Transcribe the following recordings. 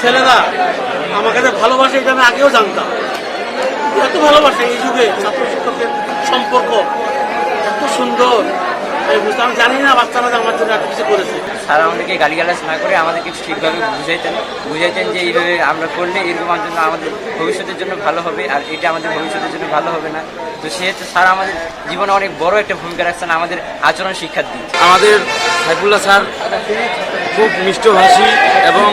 ছেলেরা আমাকে যে ভালোবাসে এটা আমি আগেও জানতাম। এত ভালোবাসে এই যুগে ছাত্র শিক্ষকের সম্পর্ক এত সুন্দর। আমি বুঝতে আমি জানি না বাচ্চারা আমার জন্য এত কিছু করেছে। স্যার আমাদেরকে গালিগালাজ না করে আমাদেরকে ঠিকভাবে বুঝাইতেন। বুঝাইতেন যে এইভাবে আমরা করলে এরকম আমার জন্য আমাদের ভবিষ্যতের জন্য ভালো হবে আর এটা আমাদের ভবিষ্যতের জন্য ভালো হবে না। তো সেহেতু স্যার আমাদের জীবনে অনেক বড় একটা ভূমিকা রাখছেন আমাদের আচরণ শিক্ষা দিচ্ছে আমাদের সাইফুল্লাহ স্যার খুব মিষ্টভাষী এবং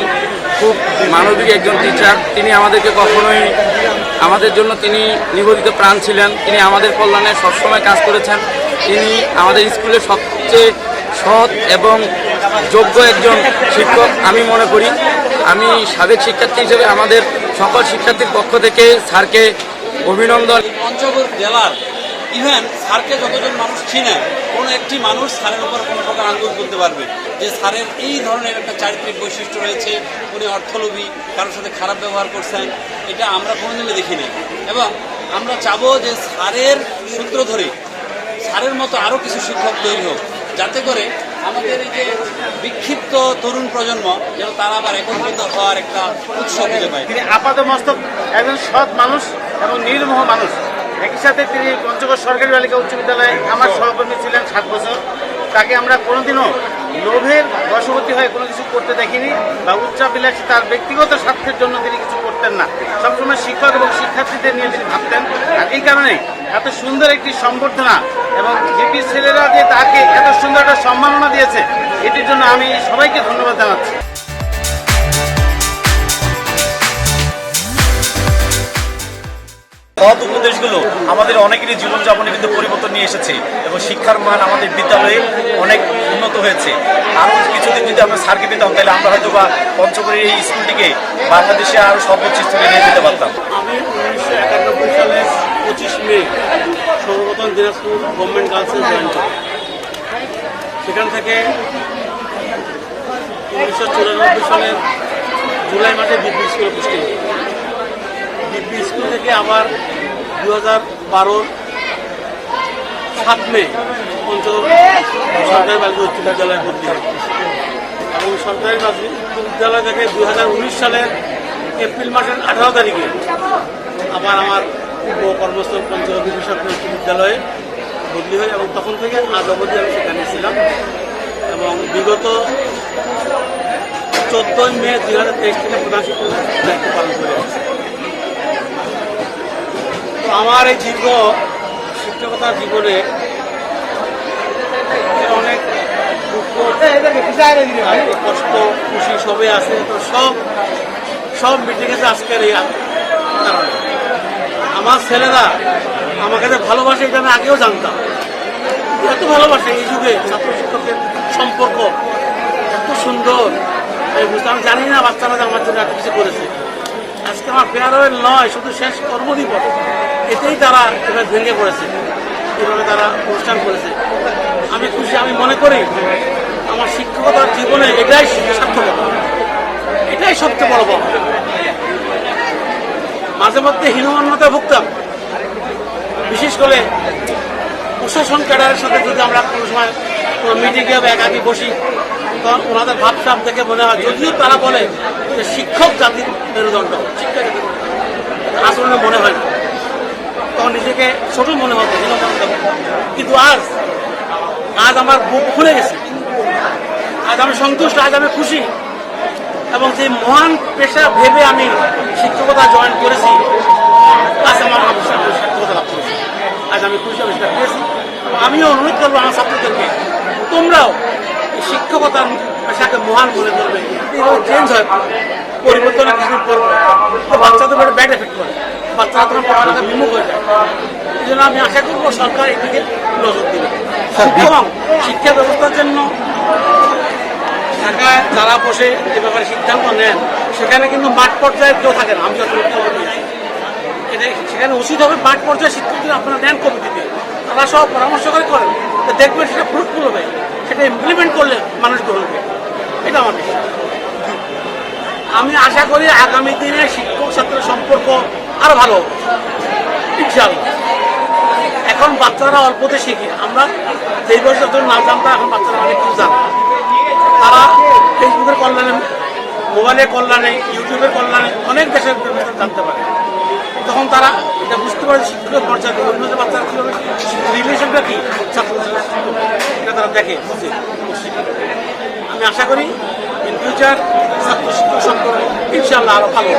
খুব মানবিক একজন টিচার তিনি আমাদেরকে কখনোই, আমাদের জন্য তিনি নিবেদিত প্রাণ ছিলেন। তিনি আমাদের কল্যাণে সবসময় কাজ করেছেন। তিনি আমাদের স্কুলে সবচেয়ে সৎ এবং যোগ্য একজন শিক্ষক, আমি মনে করি। আমি সাবেক শিক্ষার্থী হিসেবে আমাদের সকল শিক্ষার্থীর পক্ষ থেকে স্যারকে অভিনন্দন। পঞ্চগড় জেলার ইভেন স্যারকে যতজন মানুষ চিনে কোনো একটি মানুষ স্যারের উপর কোনো প্রকার আন্দোলন তুলতে পারবে। যে স্যারের এই ধরনের একটা চারিত্রিক বৈশিষ্ট্য রয়েছে, উনি অর্থলোভী, কারোর সাথে খারাপ ব্যবহার করছেন, এটা আমরা কোনোদিনই দেখিনি এবং আমরা চাবো যে স্যারের সূত্র ধরে, স্যারের মতো আরও কিছু শিক্ষক তৈরি হোক, যাতে করে আমাদের এই যে বিক্ষিপ্ত তরুণ প্রজন্ম, যেন তারা আবার একত্রিত হওয়ার একটা উৎস খুঁজে পায়। তিনি আপাত মস্তক একজন সৎ মানুষ এবং নির্মোহ মানুষ। একই সাথে তিনি পঞ্চগড় সরকারি বালিকা উচ্চ বিদ্যালয়ে আমার সহকর্মী ছিলেন সাত বছর। তাকে আমরা কোনোদিনও লোভের বশবর্তী হয়ে কোনো কিছু করতে দেখিনি বা উচ্চাবিলাসী তার ব্যক্তিগত স্বার্থের জন্য তিনি কিছু করতেন না। সবসময় শিক্ষক এবং শিক্ষার্থীদের নিয়ে তিনি ভাবতেন। আর এই কারণে এত সুন্দর একটি সম্বর্ধনা এবং জিপি ছেলেরা যে তাকে এত সুন্দর একটা সম্মাননা দিয়েছে, এটির জন্য আমি সবাইকে ধন্যবাদ জানাচ্ছি। সৎ উপদেশগুলো আমাদের অনেকেরই জীবনযাপনে কিন্তু পরিবর্তন নিয়ে এসেছে এবং শিক্ষার মান আমাদের বিদ্যালয়ে অনেক উন্নত হয়েছে। আরও কিছুদিন যদি আমরা স্যারকে পেতাম তাহলে আমরা হয়তো বা পঞ্চগড়ের এই স্কুলটিকে বাংলাদেশে আরও সর্বোচ্চ স্তরে নিয়ে যেতে পারতাম। আমি উনিশশো একানব্বই সালের পঁচিশ মে সর্বপ্রথম দিনাজপুর গভর্নমেন্ট গার্লসে জয়েন সেখান থেকে উনিশশো চুরানব্বই সালের জুলাই মাসে বিপি স্কুলে পুষ্টি বিপি স্কুল থেকে আবার দু হাজার বারোর সাত মে পঞ্চগড় সরকারি বালিকা উচ্চ বিদ্যালয়ে ভর্তি হয়। এবং সরকারি বিদ্যালয় থেকে দুই হাজার উনিশ সালের এপ্রিল মাসের আঠারো তারিখে আবার আমার পূর্ব কর্মস্থল পঞ্চগড় বিশেষজ্ঞ উচ্চ বিদ্যালয়ে বদলি হয় এবং তখন থেকে আজ অবধি আমি সেখানে ছিলাম এবং বিগত চোদ্দই মে দুই হাজার তেইশ থেকে প্রধান শিক্ষকের দায়িত্ব পালন করে আসছি। আমার এই দীর্ঘ শিক্ষকতার জীবনে অনেক কষ্ট, খুশি সবে আছে। তো সব সব মিটে গেছে আজকের আমার ছেলেরা আমাকে যে ভালোবাসে এটা আমি আগেও জানতাম। এত ভালোবাসে এই যুগে ছাত্র শিক্ষকের সম্পর্ক, এত সুন্দর। আমি বুঝতে আমি জানি না বাচ্চারা আমার জন্য এত কিছু করেছে। আজকে আমার ফেয়ারওয়েল নয়, শুধু শেষ কর্মদিবস এতেই তারা এবার ভেঙে পড়েছে, এভাবে তারা অনুষ্ঠান করেছে। আমি খুশি, আমি মনে করি আমার শিক্ষকতার জীবনে এটাই সার্থকতা। এটাই সবচেয়ে বড় পাওয়া মাঝে মধ্যে হীনমান্যতা ভুগতাম। বিশেষ করে প্রশাসন ক্যাডারের সাথে যদি আমরা কোনো সময় কোনো মিটিংয়ে বা একাকি বসি তখন ওনাদের ভাবসাব দেখে মনে হয়, যদিও তারা বলে যে শিক্ষক জাতির মেরুদণ্ড, শিক্ষা জাতির আসলে মনে হয় তখন নিজেকে ছোট মনে হতো। কিন্তু আজ আজ আমার বুক খুলে গেছে। আজ আমি সন্তুষ্ট, আজ আমি খুশি। এবং যে মহান পেশা ভেবে আমি শিক্ষকতা জয়েন করেছি আজ আমার আমি লাভ করেছি। আজ আমি খুশি সেটা পেয়েছি আমিও অনুরোধ করব আমার ছাত্রদেরকে, তোমরাও শিক্ষকতার পেশাকে মহান করবে। এইভাবে চেঞ্জ হয় পরিবর্তনের কিছুদিন করবে তো বাচ্চাদের একটা ব্যাড এফেক্ট করে বাচ্চারা তোমার পড়ালেখা বিমুখ হয়ে যায়। এই জন্য আমি আশা করব সরকার এদিকে নজর দেবে। এবং শিক্ষা ব্যবস্থার জন্য ঢাকায় যারা বসে এ ব্যাপারে সিদ্ধান্ত নেন সেখানে কিন্তু মাঠ পর্যায়ে কেউ থাকে না। আমি যত খবর পেয়েছি। এটা সেখানে উচিত হবে মাঠ পর্যায়ে সিদ্ধান্ত আপনারা নেন কমিটিতে। তারা সব পরামর্শ করে করেন। দেখবেন সেটা ফ্রুটফুল হবে। সেটা ইমপ্লিমেন্ট করলে মানুষ গ্রহণ করবে। এটা আমার বিশ্বাস। আমি আশা করি আগামী দিনে শিক্ষক ছাত্র সম্পর্ক আরও ভালো হবে। এখন বাচ্চারা অল্পতে শিখে। আমরা যেই বয়স যত না জানতাম এখন বাচ্চারা অনেক কিছু জানে। তারা ফেসবুকের কল্যাণে, মোবাইলের কল্যাণে, ইউটিউবের কল্যাণে অনেক দেশের জানতে পারে। তখন তারা এটা বুঝতে পারে শিক্ষকের পর্যায়ে অন্য যে বাচ্চারা কীভাবে দেখে আমি আশা করি ইন ফিউচার ছাত্র শিক্ষক সম্পর্ক ইনশাআল্লাহ আরও ভালো